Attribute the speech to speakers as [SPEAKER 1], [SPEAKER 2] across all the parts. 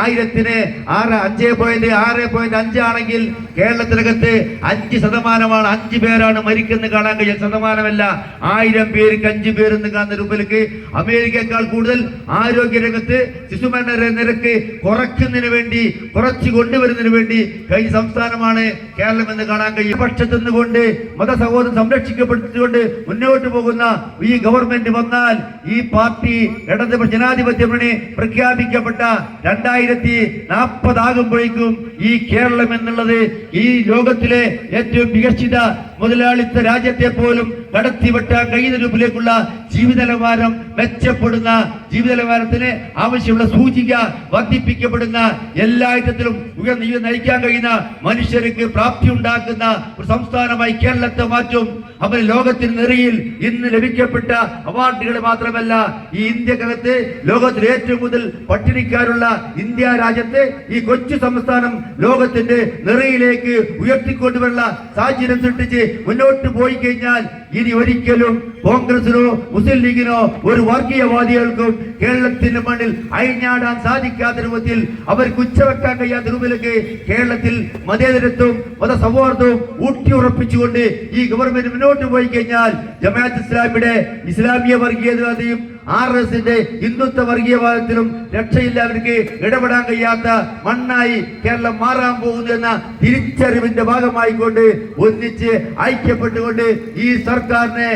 [SPEAKER 1] ആയിരത്തിന് ആറ് അഞ്ച് പോയിന്റ് ആറ് പോയിന്റ് അഞ്ചാണെങ്കിൽ കേരളത്തിനകത്ത് അഞ്ച് ശതമാനമാണ് അഞ്ച് പേരാണ് മരിക്കുന്നത് കാണാൻ കഴിയും. ശതമാനമല്ല ആയിരം പേർക്ക് അഞ്ച് പേരെന്ന് കാണുന്ന രൂപത്തിലേക്ക് അമേരിക്കക്കാൾ കൂടുതൽ ആരോഗ്യ ആരോഗ്യരംഗത്ത് ശിശുമരണ നിരക്ക് കുറയ്ക്കുന്നതിന് വേണ്ടി കുറച്ച് കൊണ്ടുവരുന്നതിന് വേണ്ടി കഴിഞ്ഞ സംസ്ഥാനമാണ് കേരളം എന്ന് കാണാൻ കഴിയും. പക്ഷത്തു നിന്നുകൊണ്ട് മതസഹോദരം സംരക്ഷിക്കപ്പെട്ടുകൊണ്ട് മുന്നോട്ട് പോകുന്ന ഈ ഗവൺമെന്റ് വന്നാൽ ഈ പാർട്ടി ഇടതുപക്ഷ ജനാധിപത്യ പ്രഖ്യാപിക്കപ്പെട്ട രണ്ടായിരത്തി നാൽപ്പതാകുമ്പോഴേക്കും ഈ കേരളം എന്നുള്ളത് ഈ ലോകത്തിലെ ഏറ്റവും വികസിത മുതലാളിത്ത രാജ്യത്തെ പോലും കടത്തിവിട്ട കഴിയുന്ന രൂപത്തിലേക്കുള്ള ജീവിത നിലവാരം മെച്ചപ്പെടുന്ന ജീവിത നിലവാരത്തിന് ആവശ്യമുള്ള സൂചിക വർദ്ധിപ്പിക്കപ്പെടുന്ന എല്ലാ ഇത്തരത്തിലും ഉയർന്ന ജീവിതം നയിക്കാൻ കഴിയുന്ന മനുഷ്യർക്ക് പ്രാപ്തി ഉണ്ടാക്കുന്ന ഒരു സംസ്ഥാനമായി കേരളത്തെ മാറ്റും. അവർ ലോകത്തിന് നിറയിൽ ഇന്ന് ലഭിക്കപ്പെട്ട അവാർഡുകൾ മാത്രമല്ല ഈ ഇന്ത്യക്കകത്ത് ലോകത്തിൽ ഏറ്റവും കൂടുതൽ പട്ടിണിക്കാരുള്ള ഇന്ത്യ രാജ്യത്ത് ഈ കൊച്ചു സംസ്ഥാനം ലോകത്തിന്റെ നിറയിലേക്ക് ഉയർത്തിക്കൊണ്ടുവരുന്ന സാഹചര്യം സൃഷ്ടിച്ച് മുന്നോട്ട് പോയി കഴിഞ്ഞാൽ ഇനി ഒരിക്കലും കോൺഗ്രസിനോ മുസ്ലിം ലീഗിനോ ഒരു വർഗീയവാദികൾക്കും കേരളത്തിന്റെ മണ്ണിൽ അഴിഞ്ഞാടാൻ സാധിക്കാത്ത രൂപത്തിൽ അവർക്ക് ഉച്ചവെക്കാൻ കഴിയാത്ത രൂപത്തിലേക്ക് കേരളത്തിൽ മതേതരത്വവും മതസൗഹാർദ്ദവും ഊട്ടിയുറപ്പിച്ചുകൊണ്ട് ഈ ഗവൺമെന്റ് മുന്നോട്ട് പോയി കഴിഞ്ഞാൽ ജമാഅത്ത് ഇസ്ലാമിയുടെ ഇസ്ലാമിയ വർഗീയതയും ആർ എസിന്റെ ഹിന്ദുത്വ വർഗീയവാദത്തിലും രക്ഷയില്ലാവർക്ക് ഇടപെടാൻ കഴിയാത്ത മണ്ണായി കേരളം മാറാൻ പോകുന്നു എന്ന തിരിച്ചറിവിന്റെ ഭാഗമായിക്കൊണ്ട് ഒന്നിച്ച് ഐക്യപ്പെട്ടുകൊണ്ട് ഈ സർക്കാരിനെ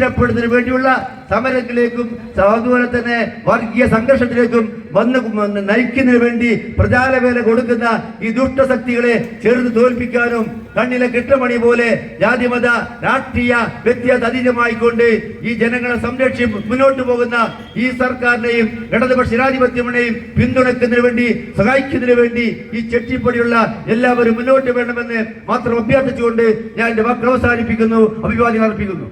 [SPEAKER 1] അസ്ഥിരപ്പെടുന്നതിന് വേണ്ടിയുള്ള സമരത്തിലേക്കും അതുപോലെ തന്നെ വർഗീയ സംഘർഷത്തിലേക്കും വന്ന് നയിക്കുന്നതിന് വേണ്ടി പ്രചാരവേല കൊടുക്കുന്ന ഈ ദുഷ്ടശക്തികളെ ചെറുത് തോൽപ്പിക്കാനും കണ്ണിലെ കിട്ടമണി പോലെ ജാതിമത രാഷ്ട്രീയ വ്യത്യാസ അതീതമായിക്കൊണ്ട് ഈ ജനങ്ങളെ സംരക്ഷി മുന്നോട്ട് പോകുന്ന ഈ സർക്കാരിനെയും ഇടതുപക്ഷ ജനാധിപത്യത്തിനെയും പിന്തുണയ്ക്കുന്നതിന് വേണ്ടി സഹായിക്കുന്നതിന് വേണ്ടി ഈ ചെട്ടിപ്പടിയുള്ള എല്ലാവരും മുന്നോട്ട് വേണമെന്ന് മാത്രം അഭ്യർത്ഥിച്ചുകൊണ്ട് ഞാൻ എന്റെ വാക്ക് അവസാനിപ്പിക്കുന്നു അഭിവാദ്യം അർപ്പിക്കുന്നു.